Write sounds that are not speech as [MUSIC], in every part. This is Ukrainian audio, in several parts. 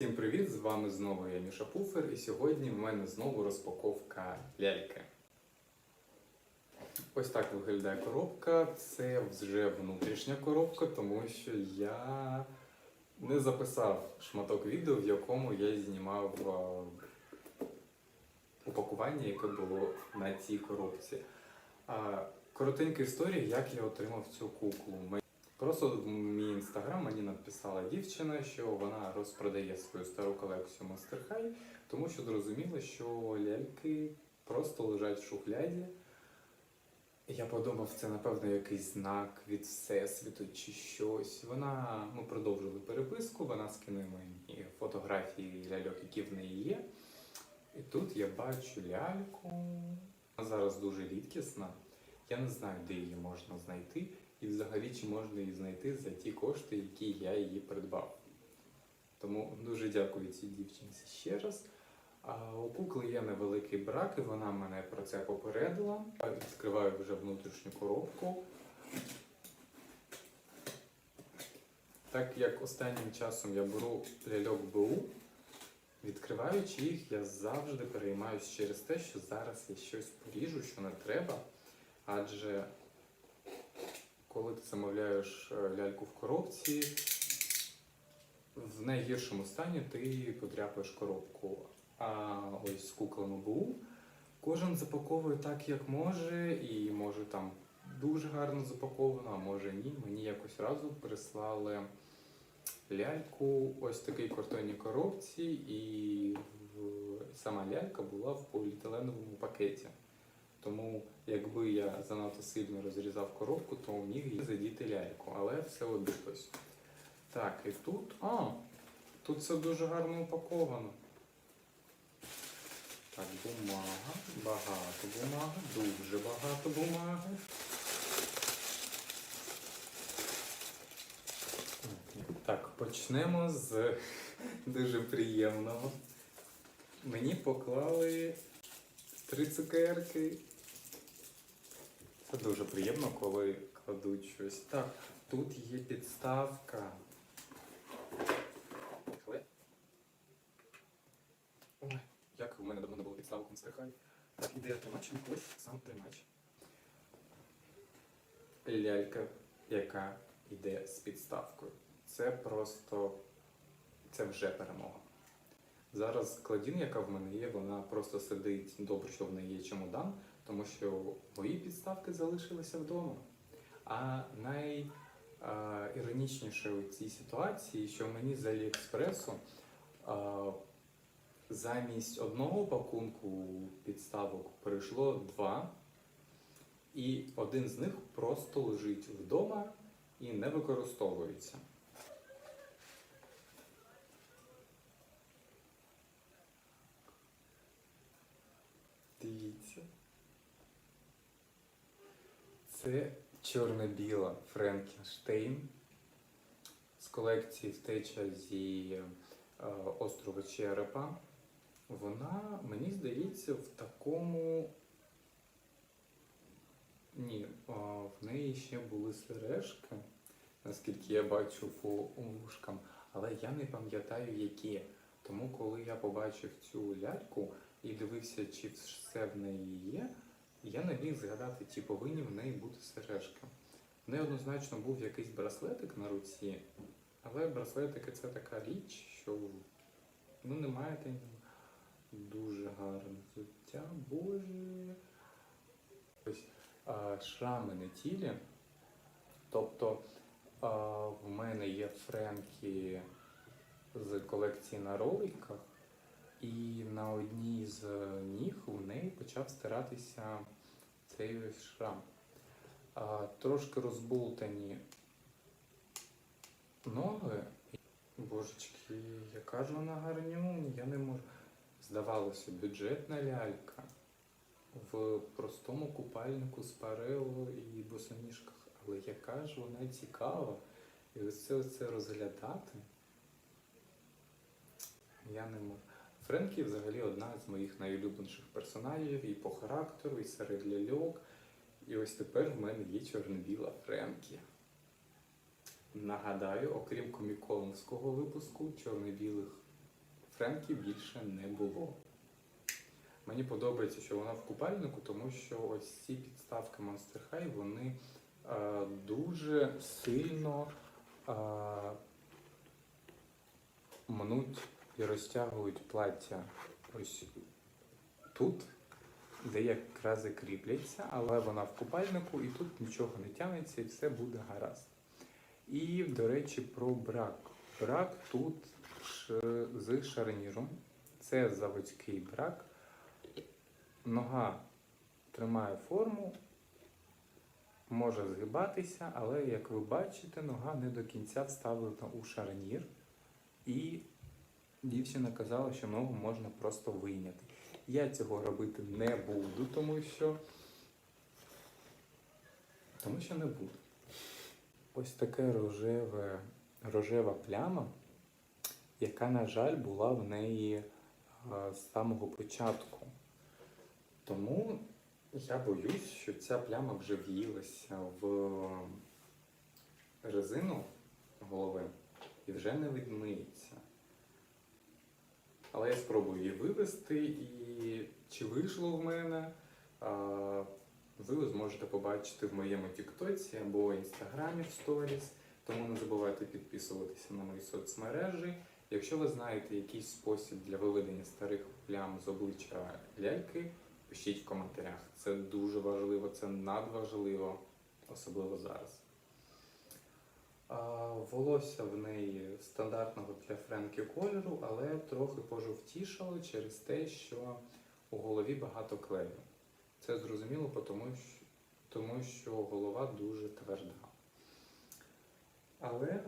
Всім привіт! З вами знову я Міша Пуфер, і сьогодні в мене знову розпаковка ляльки. Ось так виглядає коробка. Це вже внутрішня коробка, тому що я не записав шматок відео, в якому я знімав упакування, яке було на цій коробці. Коротенька історія, як я отримав цю куклу. Просто в мій інстаграм мені написала дівчина, що вона розпродає свою стару колекцію High, тому що зрозуміла, що ляльки просто лежать в шухляді. Я подумав, це напевно якийсь знак від всесвіту чи щось. Вона ми продовжили переписку, вона скинула мені фотографії ляльок, які в неї є. І тут я бачу ляльку. Вона зараз дуже рідкісна. Я не знаю, де її можна знайти, і взагалі чи можна її знайти за ті кошти, які я її придбав. Тому дуже дякую цій дівчинці ще раз. У кукли є невеликий брак, і вона мене про це попередила. Відкриваю вже внутрішню коробку. Так як останнім часом я беру ляльок БУ, відкриваючи їх, я завжди переймаюсь через те, що зараз я щось поріжу, що не треба. Адже коли ти замовляєш е, ляльку в коробці, в найгіршому стані ти подряпаєш коробку. А ось з куклами БУ кожен запаковує так, як може, і може там дуже гарно запаковано, а може ні. Мені якось разу прислали ляльку ось такій картонній коробці, і сама лялька була в поліетиленовому пакеті. Тому якби я занадто сильно розрізав коробку, то міг її задіти ляльку, але все обійшлось. Так, і тут. А, тут все дуже гарно упаковано. Так, бумага, багато бумаги, дуже багато бумаги. Так, почнемо з [LAUGHS] дуже приємного. Мені поклали три цукерки. Це дуже приємно, коли кладуть щось. Так, тут є підставка. Ой, як у мене давно не було підставок Monster High. Так, іде ось сам тримач. Лялька, яка йде з підставкою. Це просто. Це вже перемога. Зараз кладін, яка в мене є, вона просто сидить добре, що в неї є чемодан, тому що мої підставки залишилися вдома. А найіронічніше у цій ситуації, що мені з Аліекспресу замість одного пакунку підставок прийшло два, і один з них просто лежить вдома і не використовується. Це чорно-біла Френкенштейн з колекції втеча зі е, острова Черепа. Вона, мені здається, в такому. Ні, в неї ще були сережки, наскільки я бачу по вушкам, але я не пам'ятаю, які. Тому, коли я побачив цю ляльку і дивився, чи все в неї є, я не міг згадати, чи повинні в неї бути сережки. В неї однозначно був якийсь браслетик на руці, але браслетики це така річ, що ну, немає та. Дуже гарне взуття, боже. Ось а, шрами на тілі. Тобто а, в мене є Френкі з колекції на роликах, і на одній з ніг у неї почав стиратися цей шрам. Трошки розболтані ноги. Божечки, яка ж вона гарнюня, я не можу. Здавалося, бюджетна лялька в простому купальнику з парео і босоніжках. Але яка ж вона цікава. І ось це, ось це розглядати. Я не можу. Френкі взагалі одна з моїх найулюбленіших персонажів і по характеру, і серед ляльок. І ось тепер в мене є чорно-біла Френкі. Нагадаю, окрім коміколовського випуску чорно-білих Френкі більше не було. Мені подобається, що вона в купальнику, тому що ось ці підставки Monster High, вони е, дуже сильно е, мнуть і розтягують плаття ось тут, де якраз і кріпляться, але вона в купальнику і тут нічого не тягнеться і все буде гаразд. І, до речі, про брак. Брак тут з шарніром. Це заводський брак. Нога тримає форму, може згибатися, але як ви бачите, нога не до кінця вставлена у шарнір. І дівчина казала, що ногу можна просто вийняти. Я цього робити не буду, тому що. Тому що не буду. Ось таке рожеве, рожева пляма, яка, на жаль, була в неї е, з самого початку. Тому я боюсь, що ця пляма вже в'їлася в резину голови і вже не відмиється. Але я спробую її вивести, і чи вийшло в мене, ви зможете побачити в моєму Тіктоці або Інстаграмі в сторіс. Тому не забувайте підписуватися на мої соцмережі. Якщо ви знаєте якийсь спосіб для виведення старих плям з обличчя ляльки, пишіть в коментарях. Це дуже важливо, це надважливо, особливо зараз. Волосся в неї стандартного для Френкі кольору, але трохи пожовтішало через те, що у голові багато клею. Це зрозуміло, тому що, голова дуже тверда. Але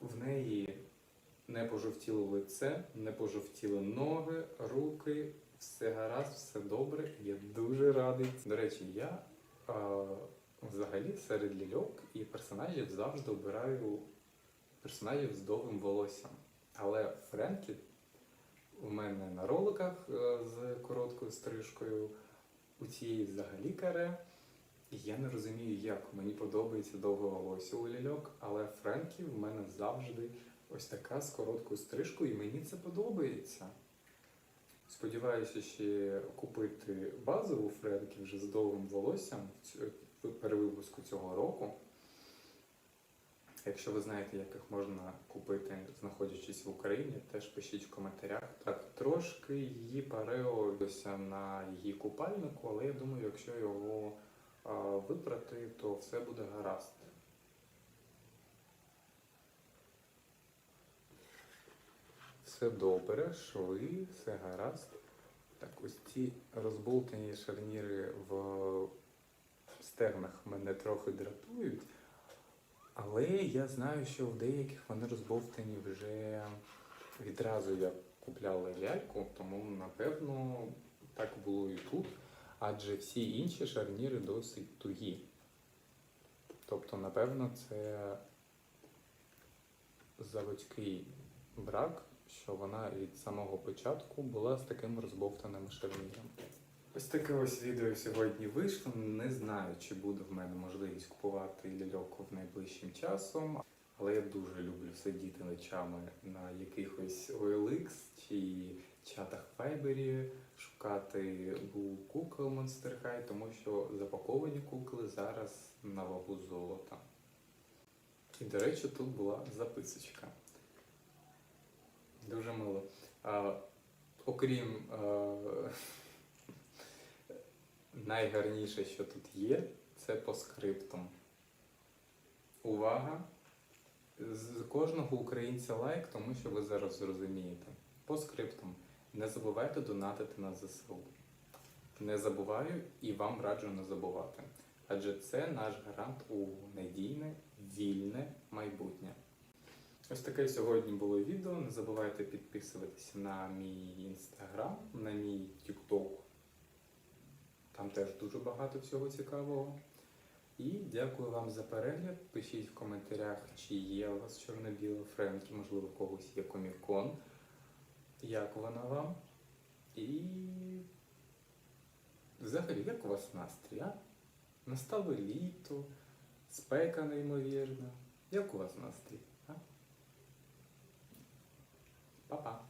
в неї не пожовтіло лице, не пожовтіли ноги, руки, все гаразд, все добре. Я дуже радий. До речі, я взагалі серед лільок і персонажів завжди обираю персонажів з довгим волоссям. Але Френкі у мене на роликах е, з короткою стрижкою, у цієї взагалі каре. Я не розумію, як мені подобається довге волосся у лільок, але Френкі в мене завжди ось така з короткою стрижкою, і мені це подобається. Сподіваюся ще купити базову Френкі вже з довгим волоссям в перевипуску цього року. Якщо ви знаєте, як їх можна купити, знаходячись в Україні, теж пишіть в коментарях. Так, трошки її пареолося на її купальнику, але я думаю, якщо його а, випрати, то все буде гаразд. Все добре, шви, все гаразд. Так, ось ці розболтані шарніри в стегнах мене трохи дратують. Але я знаю, що в деяких вони розбовтані вже відразу як купляли ляльку, тому напевно так було і тут. Адже всі інші шарніри досить тугі. Тобто, напевно, це заводський брак, що вона від самого початку була з таким розбовтаним шарніром. Ось таке ось відео сьогодні вийшло. Не знаю, чи буде в мене можливість купувати ляльок в найближчим часом. Але я дуже люблю сидіти ночами на якихось OLX чи чатах Viber, шукати кукол Monster High, тому що запаковані кукли зараз на вагу золота. І, до речі, тут була записочка. Дуже мило. А, окрім а, найгарніше, що тут є, це по скриптам. Увага! З кожного українця лайк, тому що ви зараз зрозумієте. По скриптам. Не забувайте донатити на ЗСУ. Не забуваю і вам раджу не забувати. Адже це наш гарант у надійне, вільне майбутнє. Ось таке сьогодні було відео. Не забувайте підписуватися на мій інстаграм, на мій тікток. Там теж дуже багато всього цікавого. І дякую вам за перегляд. Пишіть в коментарях, чи є у вас чорно-біла Френкі, можливо, у когось є комікон. Як вона вам? І взагалі, як у вас настрій? А? Настало літо, спека неймовірна. Як у вас настрій? А? Па-па!